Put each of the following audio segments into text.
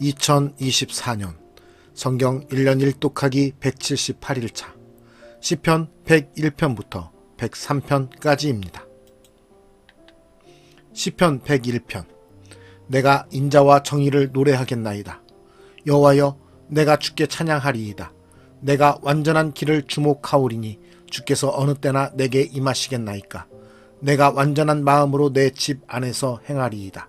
2024년 성경 1년 1독하기 178일차 시편 101편부터 103편까지입니다. 시편 101편 내가 인자와 정의를 노래하겠나이다. 여호와여 내가 주께 찬양하리이다. 내가 완전한 길을 주목하오리니 주께서 어느 때나 내게 임하시겠나이까. 내가 완전한 마음으로 내 집 안에서 행하리이다.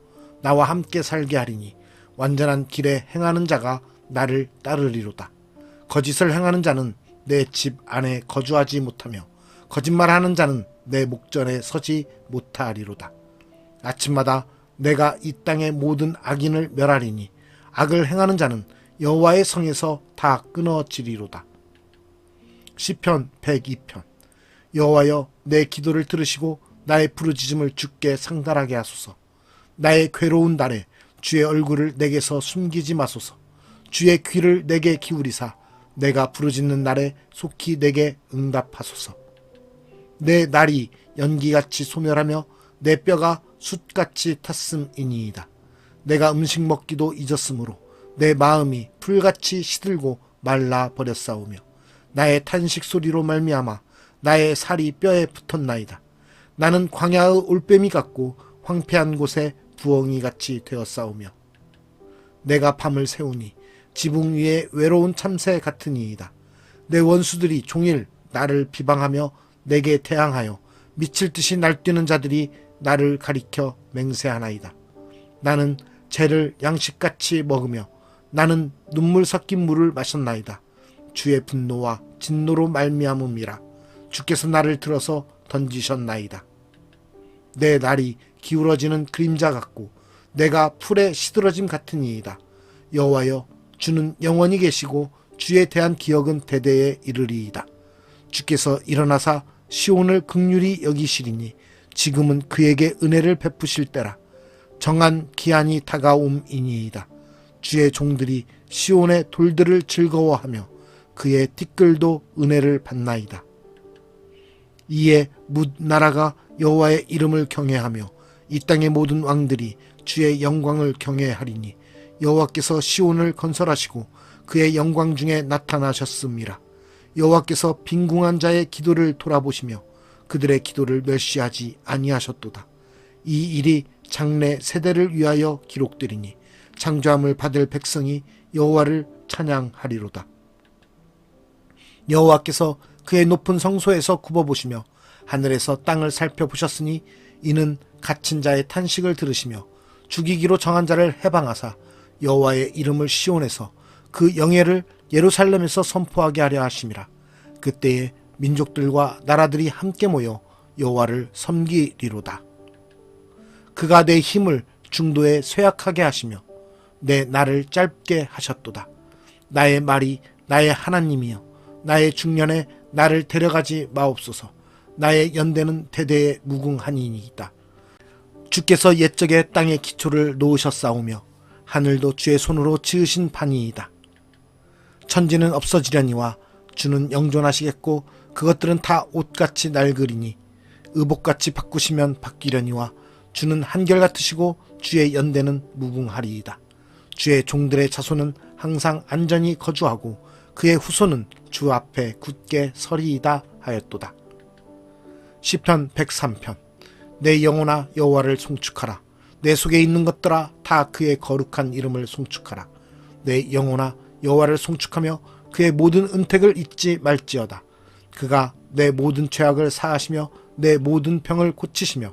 나와 함께 살게 하리니 완전한 길에 행하는 자가 나를 따르리로다. 거짓을 행하는 자는 내 집 안에 거주하지 못하며 거짓말하는 자는 내 목전에 서지 못하리로다. 아침마다 내가 이 땅의 모든 악인을 멸하리니 악을 행하는 자는 여호와의 성에서 다 끊어지리로다. 시편 102편 여호와여 내 기도를 들으시고 나의 부르짖음을 주께 상달하게 하소서. 나의 괴로운 날에 주의 얼굴을 내게서 숨기지 마소서. 주의 귀를 내게 기울이사 내가 부르짖는 날에 속히 내게 응답하소서. 내 날이 연기같이 소멸하며 내 뼈가 숯같이 탔음이니이다. 내가 음식 먹기도 잊었으므로 내 마음이 풀같이 시들고 말라 버렸사오며 나의 탄식 소리로 말미암아 나의 살이 뼈에 붙었나이다. 나는 광야의 올빼미 같고 황폐한 곳에 부엉이 같이 되었사오며 내가 밤을 세우니 지붕 위에 외로운 참새 같으니이다. 내 원수들이 종일 나를 비방하며 내게 대항하여 미칠 듯이 날뛰는 자들이 나를 가리켜 맹세하나이다. 나는 죄를 양식같이 먹으며 나는 눈물 섞인 물을 마셨나이다. 주의 분노와 진노로 말미암음이라 주께서 나를 들어서 던지셨나이다. 내 날이 기울어지는 그림자 같고 내가 풀에 시들어짐 같으니이다. 여호와여 주는 영원히 계시고 주에 대한 기억은 대대에 이르리이다. 주께서 일어나사 시온을 극률이 여기시리니 지금은 그에게 은혜를 베푸실 때라. 정한 기한이 다가옴이니이다. 주의 종들이 시온의 돌들을 즐거워하며 그의 티끌도 은혜를 받나이다. 이에 뭇 나라가 여호와의 이름을 경외하며 이 땅의 모든 왕들이 주의 영광을 경외하리니 여호와께서 시온을 건설하시고 그의 영광 중에 나타나셨습니다. 여호와께서 빈궁한 자의 기도를 돌아보시며 그들의 기도를 멸시하지 아니하셨도다. 이 일이 장래 세대를 위하여 기록되리니 창조함을 받을 백성이 여호와를 찬양하리로다. 여호와께서 그의 높은 성소에서 굽어보시며 하늘에서 땅을 살펴보셨으니 이는 갇힌 자의 탄식을 들으시며 죽이기로 정한 자를 해방하사 여호와의 이름을 시온에서 그 영예를 예루살렘에서 선포하게 하려 하심이라. 그때에 민족들과 나라들이 함께 모여 여호와를 섬기리로다. 그가 내 힘을 중도에 쇠약하게 하시며 내 날을 짧게 하셨도다. 나의 말이 나의 하나님이여 나의 중년에 나를 데려가지 마옵소서. 나의 연대는 대대에 무궁하니이다. 주께서 옛적에 땅의 기초를 놓으셨사오며 하늘도 주의 손으로 지으신 판이이다. 천지는 없어지려니와 주는 영존하시겠고 그것들은 다 옷같이 낡으리니 의복같이 바꾸시면 바뀌려니와 주는 한결같으시고 주의 연대는 무궁하리이다. 주의 종들의 자손은 항상 안전히 거주하고 그의 후손은 주 앞에 굳게 서리이다 하였도다. 시편 103편 내 영혼아 여호와를 송축하라. 내 속에 있는 것들아 다 그의 거룩한 이름을 송축하라. 내 영혼아 여호와를 송축하며 그의 모든 은택을 잊지 말지어다. 그가 내 모든 죄악을 사하시며 내 모든 병을 고치시며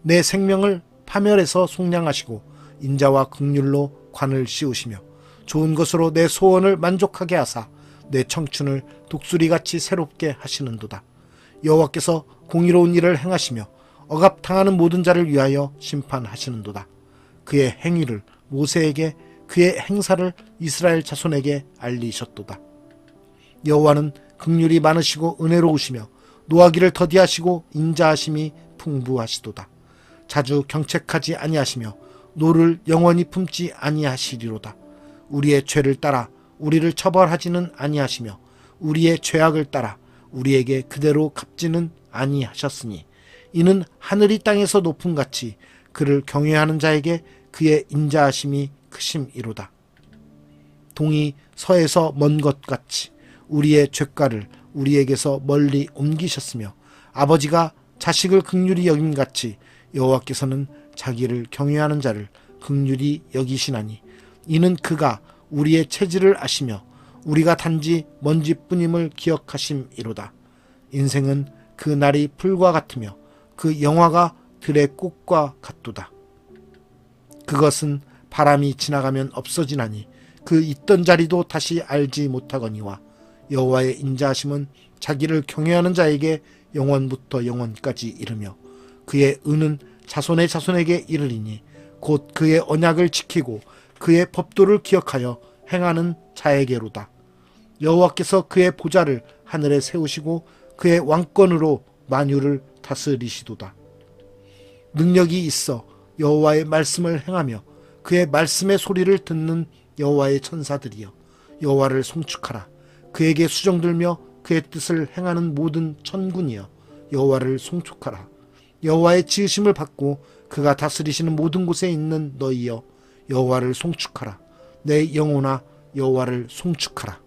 내 생명을 파멸해서 속량하시고 인자와 극률로 관을 씌우시며 좋은 것으로 내 소원을 만족하게 하사 내 청춘을 독수리같이 새롭게 하시는도다. 여호와께서 공의로운 일을 행하시며 억압당하는 모든 자를 위하여 심판하시는도다. 그의 행위를 모세에게 그의 행사를 이스라엘 자손에게 알리셨도다. 여호와는 극률이 많으시고 은혜로우시며 노하기를 더디하시고 인자하심이 풍부하시도다. 자주 경책하지 아니하시며 노를 영원히 품지 아니하시리로다. 우리의 죄를 따라 우리를 처벌하지는 아니하시며 우리의 죄악을 따라 우리에게 그대로 갚지는 아니하셨으니 이는 하늘이 땅에서 높음 같이 그를 경외하는 자에게 그의 인자하심이 크심이로다. 동이 서에서 먼 것 같이 우리의 죄가를 우리에게서 멀리 옮기셨으며 아버지가 자식을 극률이 여김 같이 여호와께서는 자기를 경외하는 자를 극률이 여기시나니 이는 그가 우리의 체질을 아시며 우리가 단지 먼지뿐임을 기억하심이로다. 인생은 그 날이 풀과 같으며 그 영화가 들의 꽃과 같도다. 그것은 바람이 지나가면 없어지나니 그 있던 자리도 다시 알지 못하거니와 여호와의 인자하심은 자기를 경외하는 자에게 영원부터 영원까지 이르며 그의 은은 자손의 자손에게 이르리니 곧 그의 언약을 지키고 그의 법도를 기억하여 행하는 자에게로다. 여호와께서 그의 보좌를 하늘에 세우시고 그의 왕권으로 만유를 다스리시도다. 능력이 있어 여호와의 말씀을 행하며 그의 말씀의 소리를 듣는 여호와의 천사들이여 여호와를 송축하라. 그에게 수정들며 그의 뜻을 행하는 모든 천군이여 여호와를 송축하라. 여호와의 지으심을 받고 그가 다스리시는 모든 곳에 있는 너희여 여호와를 송축하라. 내 영혼아 여호와를 송축하라